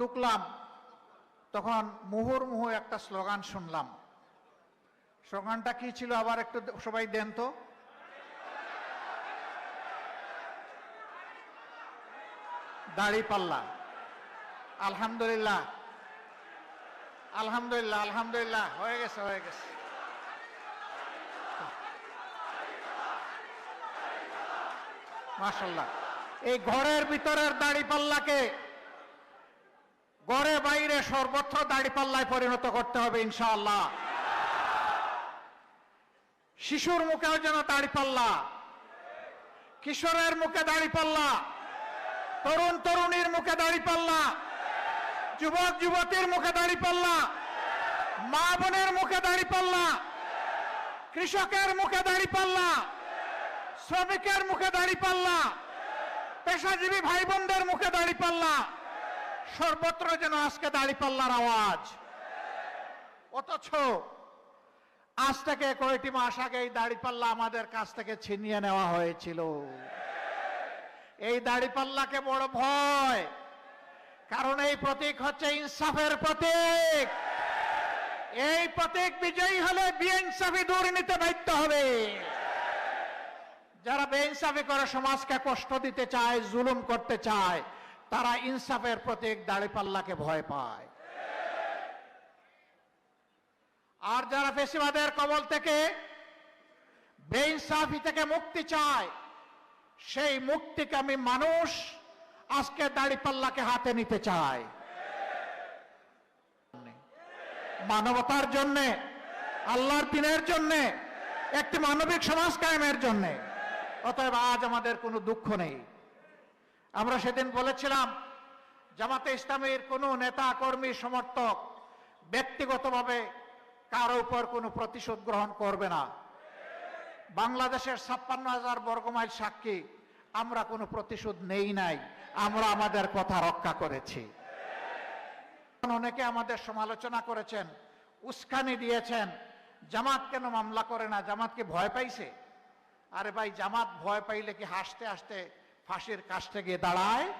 ঢুকলাম, তখন মুহুর্মুহু একটা স্লোগান শুনলাম। স্লোগানটা কি ছিল আবার একটু সবাই দেন তো। দাড়ি পাল্লা। আলহামদুলিল্লাহ। আলহামদুলিল্লাহ আলহামদুলিল্লাহ, হয়ে গেছে হয়ে গেছে। মাশাল্লাহ এই ঘরের ভিতরের দাড়ি পাল্লাকে ঘরে বাইরে সর্বত্র দাড়ি পাল্লায় পরিণত করতে হবে, ইনশাআল্লাহ। শিশুর মুখেও যেন দাড়ি পাল্লা কিশোরের মুখে দাড়ি পাল্লা তরুণ তরুণীর মুখে দাড়ি পাল্লা যুবক যুবতীর মুখে দাড়ি পাল্লা মা বোনের মুখে দাড়ি পাল্লা কৃষকের মুখে দাড়ি পাল্লা শ্রমিকের মুখে দাড়ি পাল্লা পেশাজীবী ভাই বোনদের মুখে দাড়ি পাল্লা সর্বত্র যেন আজকে দাড়ি পাল্লার আওয়াজ। অথচ আজ থেকে কয়েকটি মাস আগে এই দাড়ি পাল্লা আমাদের কাছ থেকে ছিনিয়ে নেওয়া হয়েছিল। এই দাড়ি পাল্লাকে বড় ভয়, কারণ এই প্রতীক হচ্ছে ইনসাফের প্রতীক। এই প্রতীক বিজয়ী হলে বিএনসাফি দুর্নীতি বাধ্য হবে। যারা বেইনসাফি করে সমাজকে কষ্ট দিতে চায়, জুলুম করতে চায় তারা ইনসাফের প্রতীক দাড়িপাল্লাকে ভয় পায়। আর যারা ফেসিবাদের কবল থেকে বেইনসাফি থেকে মুক্তি চায়, সেই মুক্তিকামী মানুষ আজকে দাড়িপাল্লাকে হাতে নিতে চায় মানবতার জন্যে, আল্লাহর দিনের জন্যে, একটি মানবিক সমাজ কায়েমের জন্যে। অতএব আজ আমাদের কোনো দুঃখ নেই। আমরা সেদিন বলেছিলাম, জামাতে ইসলামের কোনো নেতা, কর্মী, সমর্থক ব্যক্তিগতভাবে কারও উপর কোনো প্রতিশোধ গ্রহণ করবে না। বাংলাদেশের ছাপ্পান্ন হাজার বর্গমাইল সাক্ষী, আমরা কোনো প্রতিশোধ নেই নাই, আমরা আমাদের কথা রক্ষা করেছি। অনেকে আমাদের সমালোচনা করেছেন, উস্কানি দিয়েছেন, জামাত কেন মামলা করে না জামাতকে ভয় পাইছে? আরে ভাই, জামাত ভয় পাইলে কি হাসতে হাসতে ফাঁসির কাছতে গিয়ে দাঁড়ায়।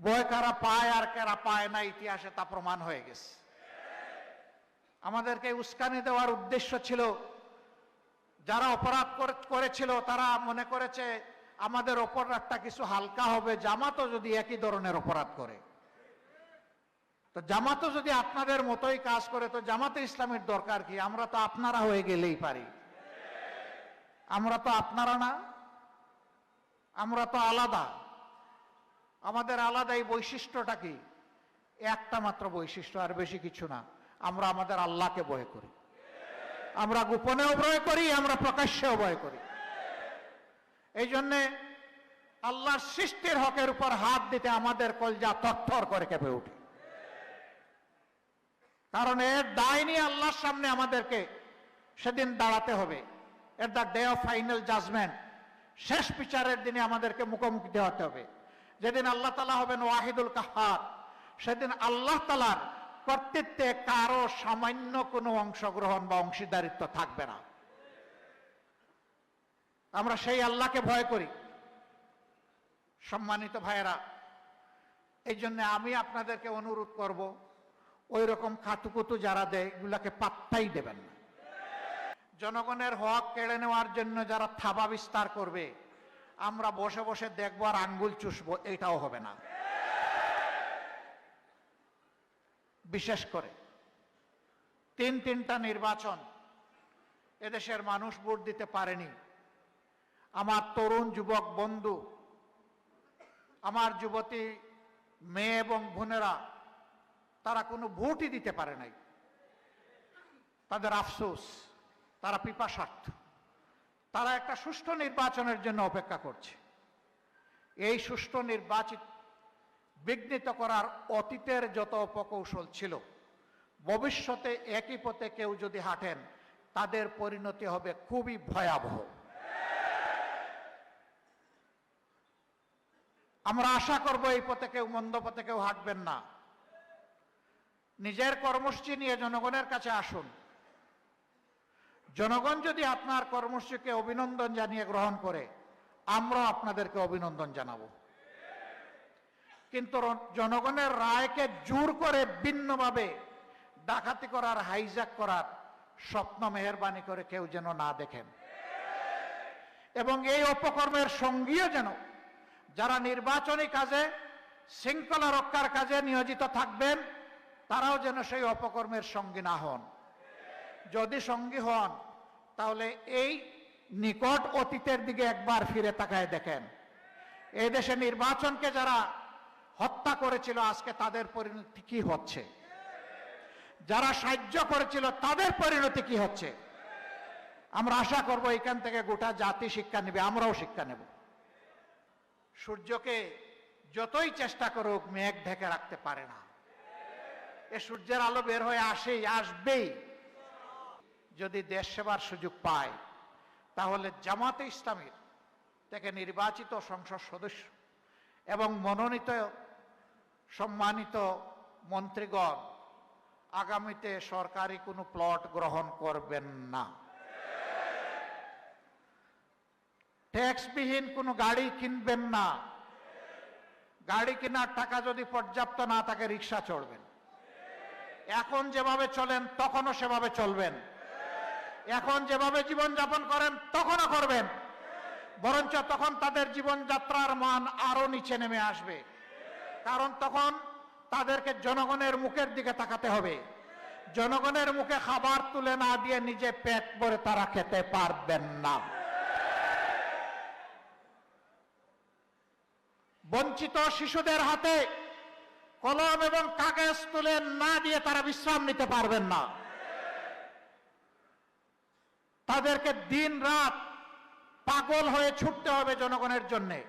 বয় কারা পায়, আর কারা পায় না, ইতিহাসে তা প্রমাণ হয়ে গেছে। আমাদেরকে উস্কানি দেওয়ার উদ্দেশ্য ছিল, যারা অপরাধ করে- করেছিল, তারা মনে করেছে, আমাদের অপরাধটা কিছু হালকা হবে, জামাতও যদি একই ধরনের অপরাধ করে। তো জামাতও যদি আপনাদের মতোই কাজ করে, তো জামাতে ইসলামের দরকার কি? আমরা তো আপনারা হয়ে গেলেই পারি। আমরা তো আপনারা না। আমরা তো আলাদা। আমাদের আলাদা এই বৈশিষ্ট্যটা কি? একটা মাত্র বৈশিষ্ট্য, আর বেশি কিছু না। আমরা আমাদের আল্লাহকে ভয় করি। আমরা গোপনেও ভয় করি, আমরা প্রকাশ্যেও ভয় করি। এই জন্যে আল্লাহর সৃষ্টির হকের উপর হাত দিতে আমাদের কলজা তত্থর করে কেঁপে উঠে কারণ এর দায় নিয়ে আল্লাহর সামনে আমাদেরকে সেদিন দাঁড়াতে হবে। At the day of final judgement. শেষ বিচারের দিনে আমাদেরকে মুখোমুখি হতে হবে। যেদিন আল্লাহ তালা হবেন ওয়াহিদুল কাহার, সেদিন আল্লাহ তালার কর্তৃত্বে কারও সামান্য কোনো অংশগ্রহণ বা অংশীদারিত্ব থাকবে না। আমরা সেই আল্লাহকে ভয় করি। সম্মানিত ভাইয়েরা, এই জন্য আমি আপনাদেরকে অনুরোধ করব, ওই রকম খাতুকুতু যারা দেয়, এগুলাকে পাত্তাই দেবেন না। জনগণের হক কেড়ে নেওয়ার জন্য যারা থাবা বিস্তার করবে, আমরা বসে বসে দেখব আর আঙ্গুল চুষবো, এটাও হবে না। বিশেষ করে তিন তিনটা নির্বাচন এদেশের মানুষ ভোট দিতে পারেনি। আমার তরুণ যুবক বন্ধু, আমার যুবতী মেয়ে এবং বোনেরা, তারা কোনো ভোটই দিতে পারে নাই। তাদের আফসোস। তারা পিপাসার্থ। তারা একটা সুষ্ঠু নির্বাচনের জন্য অপেক্ষা করছে। এই সুষ্ঠু নির্বাচিত, বিঘ্নিত করার অতীতের যত অপকৌশল ছিল, ভবিষ্যতে একই পথে কেউ যদি হাঁটেন, তাদের পরিণতি হবে খুবই ভয়াবহ। আমরা আশা করব এই পথে কেউ, মন্দ পথে কেউ হাঁটবেন না। নিজের কর্মসূচি নিয়ে জনগণের কাছে আসুন। জনগণ যদি আপনার কর্মসূচিকে অভিনন্দন জানিয়ে গ্রহণ করে, আমরা আপনাদেরকে অভিনন্দন জানাব। কিন্তু জনগণের রায়কে জোর করে ভিন্নভাবে ডাকাতি করার হাইজ্যাক করার স্বপ্ন মেহরবানি করে কেউ যেন না দেখেন। এবং এই অপকর্মের সঙ্গীও যেন যারা নির্বাচনী কাজে, শৃঙ্খলা রক্ষার কাজে নিয়োজিত থাকবেন, তারাও যেন সেই অপকর্মের সঙ্গী না হন। যদি সঙ্গী হন, তাহলে এই নিকট অতীতের দিকে একবার ফিরে তাকায় দেখেন। এই দেশে নির্বাচনকে যারা হত্যা করেছিল, আজকে তাদের পরিণতি কি হচ্ছে? যারা সাহায্য করেছিল, তাদের পরিণতি কি হচ্ছে? আমরা আশা করব এখান থেকে গোটা জাতি শিক্ষা নেবে, আমরাও শিক্ষা নেব। সূর্যকে যতই চেষ্টা করুক, মেঘ ঢেকে রাখতে পারে না। এ সূর্যের আলো বের হয়ে আসেই, আসবেই। যদি দেশ সেবার সুযোগ পায়, তাহলে জামাতে ইসলামীর থেকে নির্বাচিত সংসদ সদস্য এবং মনোনীত সম্মানিত মন্ত্রীগণ আগামীতে সরকারি কোনো প্লট গ্রহণ করবেন না। ট্যাক্সবিহীন কোনো গাড়ি কিনবেন না। গাড়ি কেনার টাকা যদি পর্যাপ্ত না থাকে, রিক্সা চড়বেন। এখন যেভাবে চলেন, তখনও সেভাবে চলবেন। এখন যেভাবে জীবনযাপন করেন, তখনও করবেন। বরঞ্চ তখন তাদের জীবনযাত্রার মান আরও নিচে নেমে আসবে। কারণ তখন তাদেরকে জনগণের মুখের দিকে তাকাতে হবে। জনগণের মুখে খাবার তুলে না দিয়ে নিজে পেট ভরে তারা খেতে পারবেন না। বঞ্চিত শিশুদের হাতে কলম এবং কাগজ তুলে না দিয়ে তারা বিশ্রাম নিতে পারবেন না। তাদেরকে দিন রাত পাগল হয়ে ছুটতে হবে জনগণের জন্যে।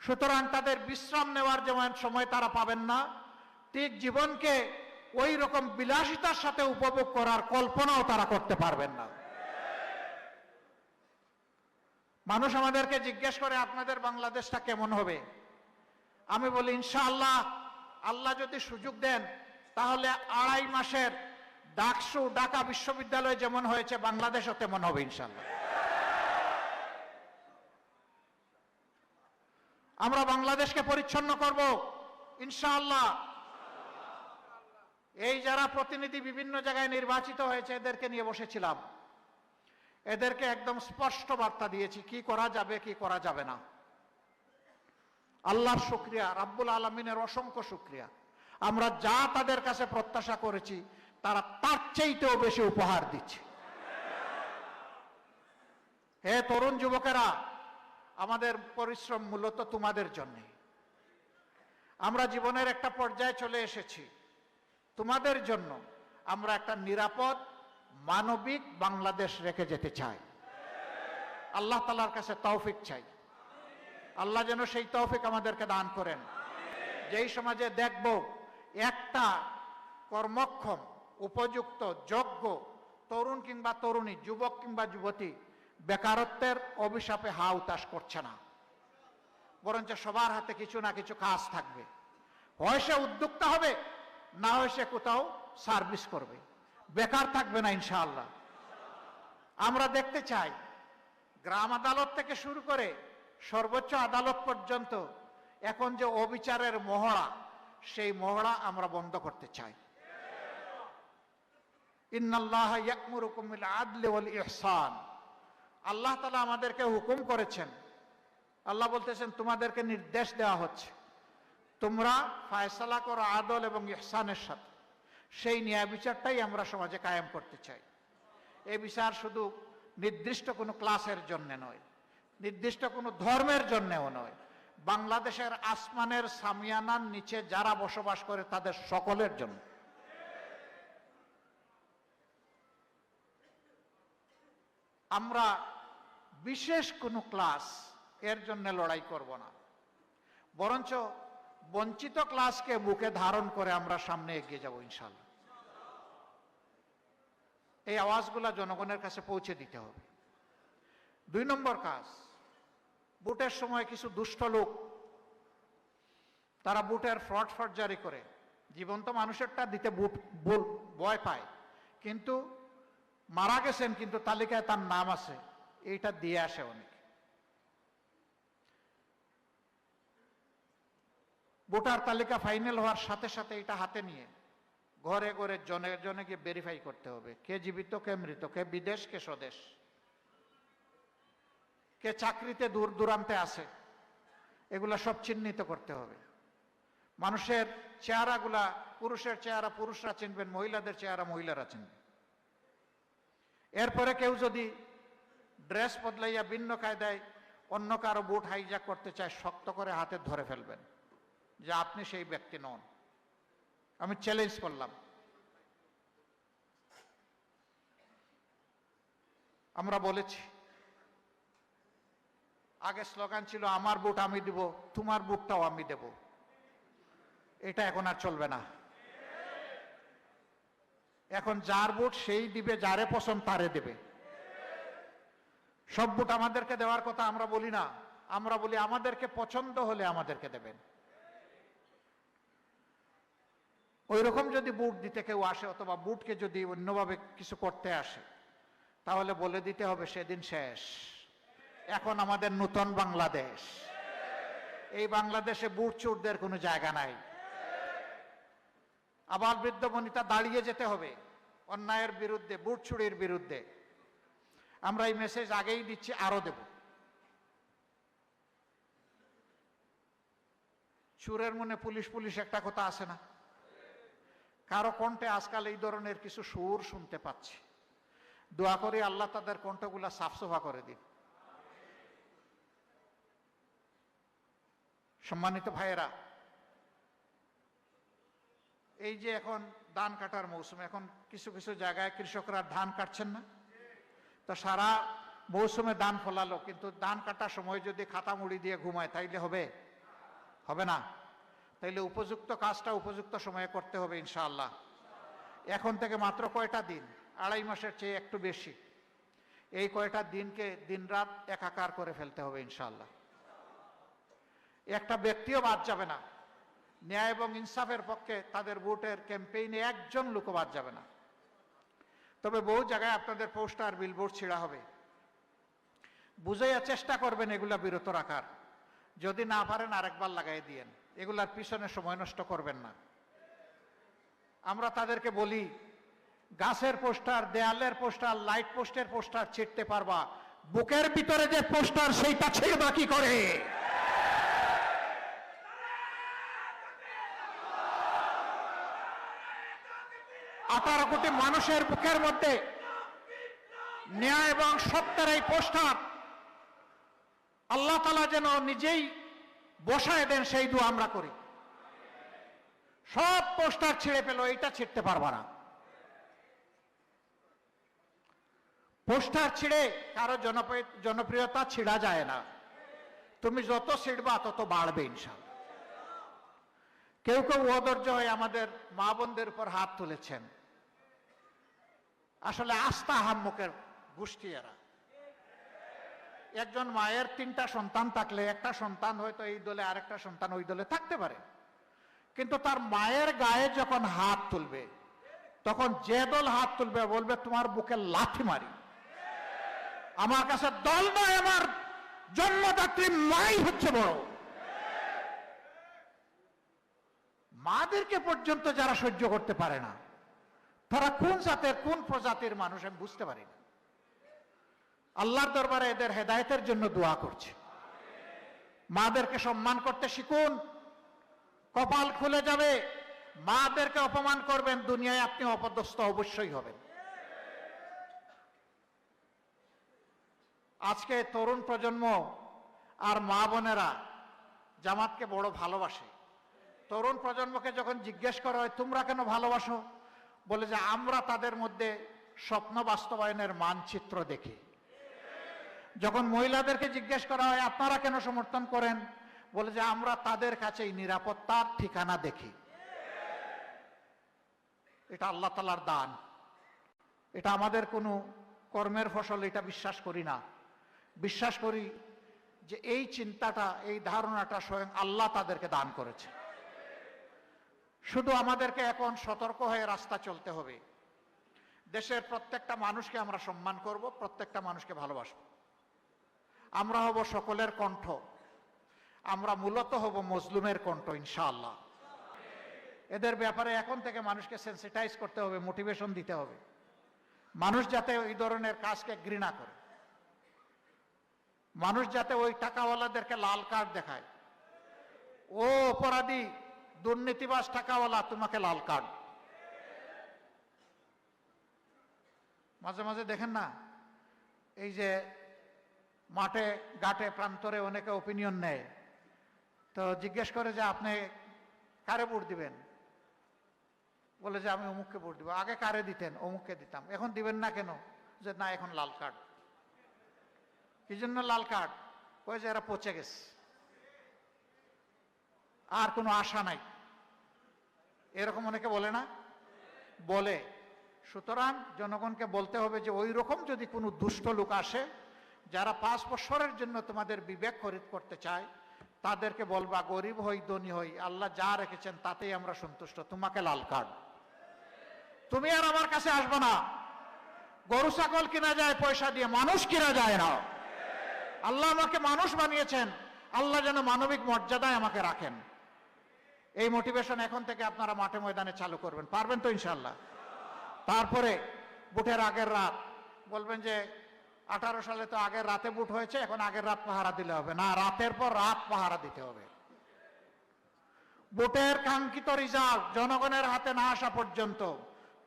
সুতরাং তাদের বিশ্রাম নেওয়ার যেমন সময় তারা পাবেন না, ঠিক জীবনকে ওই রকম বিলাসিতার সাথে উপভোগ করার কল্পনাও তারা করতে পারবেন না। মানুষ আমাদেরকে জিজ্ঞেস করে, আপনাদের বাংলাদেশটা কেমন হবে? আমি বলি, ইনশাআল্লাহ, আল্লাহ যদি সুযোগ দেন, তাহলে আড়াই মাসের ডাকসু ঢাকা বিশ্ববিদ্যালয় যেমন হয়েছে, বাংলাদেশও তেমন হবে ইনশাল্লাহ। আমরা বাংলাদেশকে পরিচ্ছন্ন করব ইনশাআল্লাহ এই যারা প্রতিনিধি বিভিন্ন জায়গায় নির্বাচিত হয়েছে, এদেরকে নিয়ে বসেছিলাম। এদেরকে একদম স্পষ্ট বার্তা দিয়েছি, কি করা যাবে, কি করা যাবে না। আল্লাহর শুক্রিয়া, রাব্বুল আলমিনের অসংখ্য শুক্রিয়া। আমরা যা তাদের কাছে প্রত্যাশা করেছি তারা তার চাইতেও বেশি উপহার দিচ্ছে। হে তরুণ যুবকেরা, আমাদের পরিশ্রম মূলত তোমাদের জন্য। আমরা জীবনের একটা পর্যায়ে চলে এসেছি। তোমাদের জন্য আমরা একটা নিরাপদ, মানবিক বাংলাদেশ রেখে যেতে চাই। আল্লাহ তালার কাছে তৌফিক চাই। আল্লাহ যেন সেই তৌফিক আমাদেরকে দান করেন। যেই সমাজে দেখব একটা কর্মক্ষম উপযুক্ত, যোগ্য তরুণ কিংবা তরুণী, যুবক কিংবা যুবতী, বেকারত্বের অভিশাপে হা উতাস করছে না। বরঞ্চ সবার হাতে কিছু না কিছু কাজ থাকবে। হয় সে উদ্যোক্তা হবে, না হয় সে কোথাও সার্ভিস করবে। বেকার থাকবে না ইনশাআল্লাহ। আমরা দেখতে চাই, গ্রাম আদালত থেকে শুরু করে সর্বোচ্চ আদালত পর্যন্ত এখন যে অবিচারের মহড়া, সেই মহড়া আমরা বন্ধ করতে চাই। আল্লাহ তালা আমাদেরকে হুকুম করেছেন। আল্লাহ বলতেছেন, তোমাদেরকে নির্দেশ দেওয়া হচ্ছে। তোমরা ফায়সালা করো আদল এবং ইহসানের সাথে। সেই ন্যায় বিচারটাই আমরা সমাজে কায়েম করতে চাই। এই বিচার শুধু নির্দিষ্ট কোনো ক্লাসের জন্য নয়, নির্দিষ্ট কোনো ধর্মের জন্যও নয়। বাংলাদেশের আসমানের সামিয়ানার নিচে যারা বসবাস করে, তাদের সকলের জন্য। আমরা বিশেষ কোনো ক্লাস এর জন্য লড়াই করব না। বরঞ্চ বঞ্চিত ক্লাসকে বুকে ধারণ করে আমরা সামনে এগিয়ে যাব ইনশাল্লাহ এই আওয়াজগুলা জনগণের কাছে পৌঁছে দিতে হবে। দুই নম্বর কাজ, বুটের সময় কিছু দুষ্ট লোক, তারা বুটের ফ্রড ফ্রড জারি করে। জীবন্ত মানুষেরটা দিতে বুট ভয় পায়। কিন্তু মারা গেছেন, কিন্তু তালিকায় তার নাম আছে। এইটা দিয়ে আসে অনেক। ভোটার তালিকা ফাইনাল হওয়ার সাথে সাথে এটা হাতে নিয়ে ঘরে ঘরে জনে জনে গিয়ে ভেরিফাই করতে হবে, কে জীবিত, কে মৃত, কে বিদেশ, কে স্বদেশ, কে চাকরিতে দূর দূরান্তে আছে। এগুলা সব চিহ্নিত করতে হবে। মানুষের চেহারাগুলা, পুরুষের চেহারা পুরুষরা চিনবেন, মহিলাদের চেহারা মহিলারা চিনবেন। এরপরে কেউ যদি ড্রেস বদলাইয়া ভিন্ন কায়দায় অন্য কারও বুট হাইজ্যাক করতে চায়, শক্ত করে হাতে ধরে ফেলবেন যে আপনি সেই ব্যক্তি নন। আমি চ্যালেঞ্জ করলাম। আমরা বলেছি, আগে স্লোগান ছিল, আমার বুট আমি দিব, তোমার বুটটাও আমি দেব। এটা এখন আর চলবে না। এখন যার বুট সেই দিবে, যারে পছন্দ তারে দেবে। সব বুট আমাদেরকে দেওয়ার কথা আমরা বলি না। আমরা বলি আমাদেরকে পছন্দ হলে আমাদেরকে দেবেন। ওই রকম যদি বুট দিতে কেউ আসে, অথবা বুটকে যদি অন্যভাবে কিছু করতে আসে, তাহলে বলে দিতে হবে সেদিন শেষ। এখন আমাদের নূতন বাংলাদেশ। এই বাংলাদেশে বুট চুরদের কোনো জায়গা নাই। আবার বৃদ্ধ বনিতা দাঁড়িয়ে যেতে হবে অন্যায়ের বিরুদ্ধে বুট বিরুদ্ধে। আমরা এই মেসেজ আগেই দিচ্ছি, আরও দেব। চুরের মনে পুলিশ পুলিশ একটা কথা আছে না? কারও কণ্ঠে আজকাল এই ধরনের কিছু সুর শুনতে পাচ্ছি। দোয়া করি আল্লাহ তাদের কণ্ঠগুলা সাফসফা করে দিন। সম্মানিত ভাইয়েরা এই যে এখন ধান কাটার মৌসুম, এখন কিছু কিছু জায়গায় কৃষকরা ধান কাটছেন না। তো সারা মৌসুমে ধান ফলালো, কিন্তু ধান কাটার সময় যদি খাতা মুড়ি দিয়ে ঘুমায়, তাইলে হবে? হবে না। তাইলে উপযুক্ত কাজটা উপযুক্ত সময়ে করতে হবে ইনশাআল্লাহ। এখন থেকে মাত্র কয়টা দিন? আড়াই মাসের চেয়ে একটু বেশি। এই কয়টা দিনকে দিনরাত একাকার করে ফেলতে হবে ইনশাআল্লাহ। একটা ব্যক্তিও বাদ যাবে না। ন্যায় এবং ইনসাফের পক্ষে তাদের ভোটের ক্যাম্পেইনে একজন লোকও বাদ যাবে না। তবে বহু জায়গায় আপনাদের পোস্টার বিলবোর্ড ছিঁড়া হবে। বুঝাইয়া চেষ্টা করবেন এগুলা বিরত রাখার। যদি না পারেন আরেকবার লাগাই দিয়েন। এগুলার পিছনে সময় নষ্ট করবেন না। আমরা তাদেরকে বলি, গাছের পোস্টার, দেয়ালের পোস্টার লাইট পোস্টের পোস্টার ছিঁড়তে পারবা। বুকের ভিতরে যে পোস্টার, সেইটা ছিঁড়বা কি করে? আঠারো কোটি মানুষের বুকের মধ্যে ন্যায় এবং সত্যের এই পোস্টার আল্লাহ তালা যেন নিজেই বসায় দেন সেই দু আমরা করি। সব পোস্টার ছিঁড়ে পেল এইটা ছিঁড়তে পারবা না। পোস্টার ছিঁড়ে কারও জনপ্রিয়- জনপ্রিয়তা ছিঁড়া যায় না। তুমি যত ছিঁড়বা তত বাড়বে ইনশাল কেউ কেউ অধৈর্য হয়ে আমাদের মা বোনদের উপর হাত তুলেছেন। আসলে আস্থা হাম্মুকের গোষ্ঠী এরা। একজন মায়ের তিনটা সন্তান থাকলে একটা সন্তান হয়তো এই দলে আরেকটা সন্তান ওই দলে থাকতে পারে। কিন্তু তার মায়ের গায়ে যখন হাত তুলবে, তখন যে দল হাত তুলবে, বলবে, তোমার বুকে লাথি মারি। আমার কাছে দল নয় আমার জন্মদাত্রী মাই হচ্ছে বড়। মাদেরকে পর্যন্ত যারা সহ্য করতে পারে না তারা কোন জাতের, কোন প্রজাতির মানুষ আমি বুঝতে পারি না আল্লাহর দরবারে এদের হেদায়েতের জন্য দোয়া করছে। মাদেরকে সম্মান করতে শিখুন। কপাল খুলে যাবে। মাদেরকে অপমান করবেন, দুনিয়ায় আপনি অপদস্থ অবশ্যই হবেন। আজকে তরুণ প্রজন্ম আর মা বোনেরা জামাতকে বড় ভালোবাসে। তরুণ প্রজন্মকে যখন জিজ্ঞেস করা হয়, তোমরা কেন ভালোবাসো? বলে যে আমরা তাদের মধ্যে স্বপ্ন বাস্তবায়নের মানচিত্র দেখি। যখন মহিলাদেরকে জিজ্ঞেস করা হয়, আপনারা কেন সমর্থন করেন? বলে যে, আমরা তাদের কাছে এই নিরাপত্তার ঠিকানা দেখি। এটা আল্লাহ তালার দান। এটা আমাদের কোনো কর্মের ফসল, এটা বিশ্বাস করি না। বিশ্বাস করি যে এই চিন্তাটা, এই ধারণাটা স্বয়ং আল্লাহ তাদেরকে দান করেছে। শুধু আমাদেরকে এখন সতর্ক হয়ে রাস্তা চলতে হবে। দেশের প্রত্যেকটা মানুষকে আমরা সম্মান করব, প্রত্যেকটা মানুষকে ভালোবাসব। আমরা হব সকলের কণ্ঠ। আমরা মূলত হব মজলুমের কণ্ঠ, ইনশাআল্লাহ। এদের ব্যাপারে এখন থেকে মানুষকে সেন্সিটাইজ করতে হবে মোটিভেশন দিতে হবে। মানুষ যাতে ওই ধরনের কাজকে ঘৃণা করে। মানুষ যাতে ওই টাকাওয়ালাদেরকে লাল কার্ড দেখায়। ও অপরাধী! দুর্নীতিবাজ টাকাওয়ালা, তোমাকে লাল কার্ড। মাঝে মাঝে দেখেন না, এই যে মাঠে, ঘাটে, প্রান্তরে অনেকে ওপিনিয়ন নেয়। তো জিজ্ঞেস করে যে আপনি কারে ভোট দিবেন? বলে যে আমি অমুককে ভোট দিব। আগে কারে দিতেন? অমুককে দিতাম। এখন দিবেন না কেন? যে না, এখন লাল কার্ড। কি জন্য লাল কার্ড? ওই যে এরা পচে গেছে। আর কোনো আশা নাই। এরকম অনেকে বলে না? বলে। সুতরাং জনগণকে বলতে হবে যে ওই রকম যদি কোনো দুষ্ট লোক আসে, যারা পাঁচ বছরের জন্য তোমাদের বিবেক খরিদ করতে চায়, তাদেরকে বলবা, গরিব হই, ধনী হই, আল্লাহ যা রেখেছেন তাতেই আমরা সন্তুষ্ট। তোমাকে লাল কার্ড। তুমি আর আমার কাছে আসবে না। গরু, ছাগল কিনা যায়, পয়সা দিয়ে মানুষ কিনা যায় না। আল্লাহ আমাকে মানুষ বানিয়েছেন। আল্লাহ যেন মানবিক মর্যাদায় আমাকে রাখেন। এই মোটিভেশন এখন থেকে আপনারা মাঠে ময়দানে চালু করবেন। পারবেন তো ইনশাল্লাহ তারপরে বুটের আগের রাত, বলবেন যে আঠারো সালে তো আগের রাতে বুট হয়েছে, এখন আগের রাত পাহারা দিলে হবে। না, রাতের পর রাত পাহারা দিতে হবে। বুটের কাঙ্ক্ষিত রিজাল্ট জনগণের হাতে না আসা পর্যন্ত,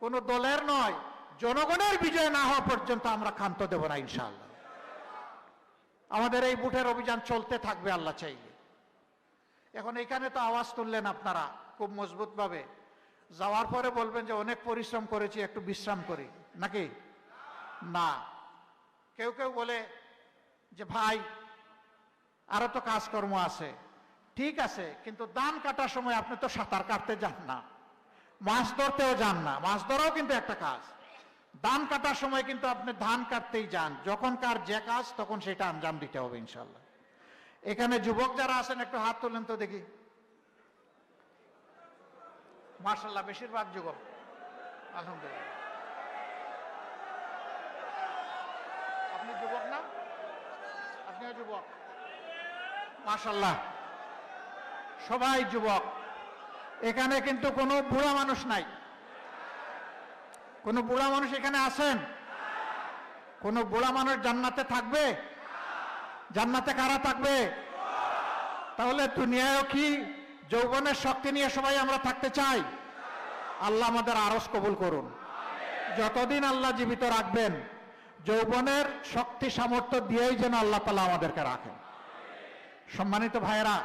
কোন দলের নয়, জনগণের বিজয় না হওয়া পর্যন্ত আমরা ক্ষান্ত দেব না ইনশাল্লাহ আমাদের এই বুটের অভিযান চলতে থাকবে, আল্লাহ চাইলে। এখন এখানে তো আওয়াজ তুললেন আপনারা, খুব মজবুত ভাবে যাওয়ার পরে বলবেন যে, অনেক পরিশ্রম করেছি, একটু বিশ্রাম করি। নাকি? না। কেউ কেউ বলে যে, ভাই, আরও তো কাজকর্ম আছে। ঠিক আছে, কিন্তু দান কাটার সময় আপনি তো সাঁতার কাটতে যান না। মাছ ধরতেও যান না। মাছ ধরাও কিন্তু একটা কাজ। ধান কাটার সময় কিন্তু আপনি ধান কাটতেই যান। যখন কার যে কাজ, তখন সেটা আঞ্জাম দিতে হবে ইনশাল্লাহ এখানে যুবক যারা আছেন, একটু হাত তোলেন তো দেখি। মার্শাল্লাহ বেশিরভাগ যুবক। আলহামদুলিল্লাহ। আপনি যুবক না? আপনিও যুবক। মার্শাল্লাহ সবাই যুবক। এখানে কিন্তু কোনো বুড়া মানুষ নাই। কোনো বুড়া মানুষ এখানে আছেন? কোনো বুড়া মানুষ জান্নাতে থাকবে? জান্নাতে কারা থাকবে? তাহলে দুনিয়ায়ও কি যৌবনের শক্তি নিয়ে সবাই আমরা থাকতে চাই? আল্লাহ আমাদের আরস কবুল করুন। যতদিন আল্লাহ জীবিত রাখবেন, যৌবনের শক্তি সামর্থ্য দিয়েই যেন আল্লাহ তালা আমাদেরকে রাখেন। সম্মানিত ভাইয়েরা,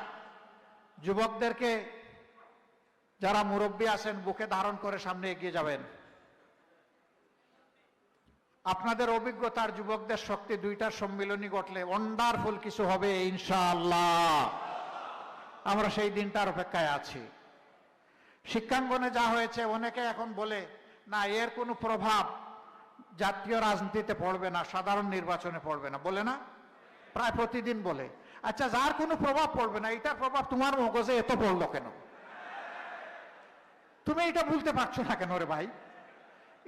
যুবকদেরকে যারা মুরব্বী আছেন, বুকে ধারণ করে সামনে এগিয়ে যাবেন। আপনাদের অভিজ্ঞতার যুবকদের শক্তি দুইটার সম্মিলনী ঘটলে ওয়ান্ডারফুল কিছু হবে, ইনশাআল্লাহ। আমরা সেই দিনটার অপেক্ষায় আছি। শিক্ষাঙ্গনে যা হয়েছে, অনেকে এখন বলে, না, এর কোনো প্রভাব জাতীয় রাজনীতিতে পড়বে না, সাধারণ নির্বাচনে পড়বে না। বলে না? প্রায় প্রতিদিন বলে। আচ্ছা যার কোনো প্রভাব পড়বে না এটার প্রভাব তোমার মগজে এত পড়ল কেন? তুমি এটা ভুলতে পারছ না কেন রে ভাই?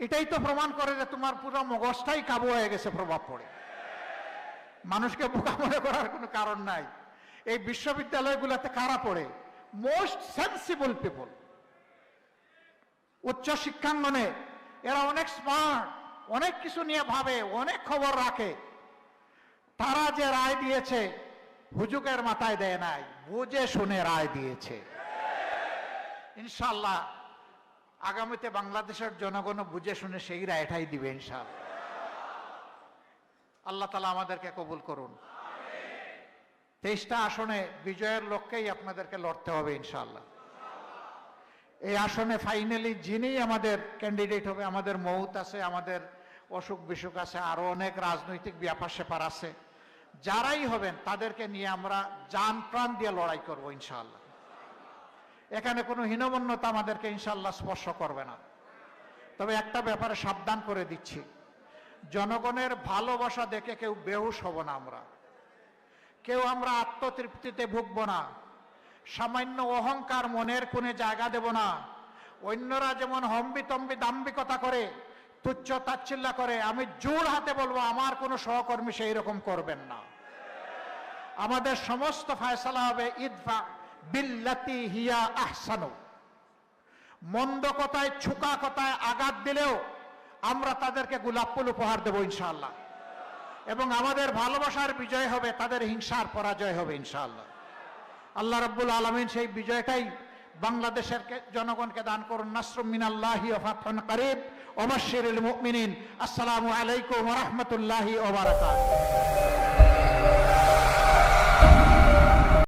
এটাই তো প্রমাণ করে যে তোমার পুরো মগজটাই কাবু হয়ে গেছে প্রভাব পড়ে। মানুষকে বোকা মনে করার কোনো কারণ নাই। এই বিশ্ববিদ্যালয়গুলোতে কারা পড়ে? মোস্ট সেন্সিবল পিপল উচ্চ শিক্ষাঙ্গনে এরা অনেক স্মার্ট অনেক কিছু নিয়ে ভাবে, অনেক খবর রাখে। তারা যে রায় দিয়েছে হুজুকের মাথায় দেয় নাই, বুঝে শুনে রায় দিয়েছে। ইনশাল্লাহ আগামীতে বাংলাদেশের জনগণ বুঝে শুনে সেই রায়টাই দিবে ইনশাল্লাহ আল্লাহ তালা আমাদেরকে কবুল করুন। তেইশটা আসনে বিজয়ের লক্ষ্যেই আপনাদেরকে লড়তে হবে ইনশাল্লাহ এই আসনে ফাইনালি যিনি আমাদের ক্যান্ডিডেট হবে, আমাদের মৌত আছে, আমাদের অসুখ বিসুখ আছে, আরও অনেক রাজনৈতিক ব্যাপার স্যাপার আছে, যারাই হবেন তাদেরকে নিয়ে আমরা যান প্রাণ দিয়ে লড়াই করব ইনশাল্লাহ এখানে কোনো হীনমন্যতা আমাদেরকে ইনশাল্লাহ স্পর্শ করবে না। তবে একটা ব্যাপারে সাবধান করে দিচ্ছি। জনগণের ভালোবাসা দেখে কেউ বেহুশ হব না আমরা। কেউ আমরা আত্মতৃপ্তিতে ভুগব না। সামান্য অহংকার মনের কোণে জায়গা দেব না। অন্যরা যেমন হম্বি তম্বি দাম্বিকতা করে, তুচ্ছ তাচ্ছিল্য করে, আমি জোর হাতে বলব, আমার কোনো সহকর্মী সেই রকম করবেন না। আমাদের সমস্ত ফায়সালা হবে ইদফা বিল্লাতি হিয়া আহসানু। মন্দ কথায়, ছুকা কথায় আঘাত দিলেও আমরা তাদেরকে গোলাপ ফুল উপহার দেবো ইনশাআল্লাহ। এবং আমাদের ভালোবাসার বিজয় হবে, তাদের হিংসার পরাজয় হবে ইনশাআল্লাহ। আল্লাহ রাব্বুল আলমিন সেই বিজয়টাই বাংলাদেশের জনগণকে দান করুন। নাসরুম মিনাল্লাহি ওয়া ফাতহুন করিব। ওয়া বাশশিরিল মুমিনিন। আসসালামু আলাইকুম ওয়া রাহমাতুল্লাহি ওয়া বারাকাতুহু।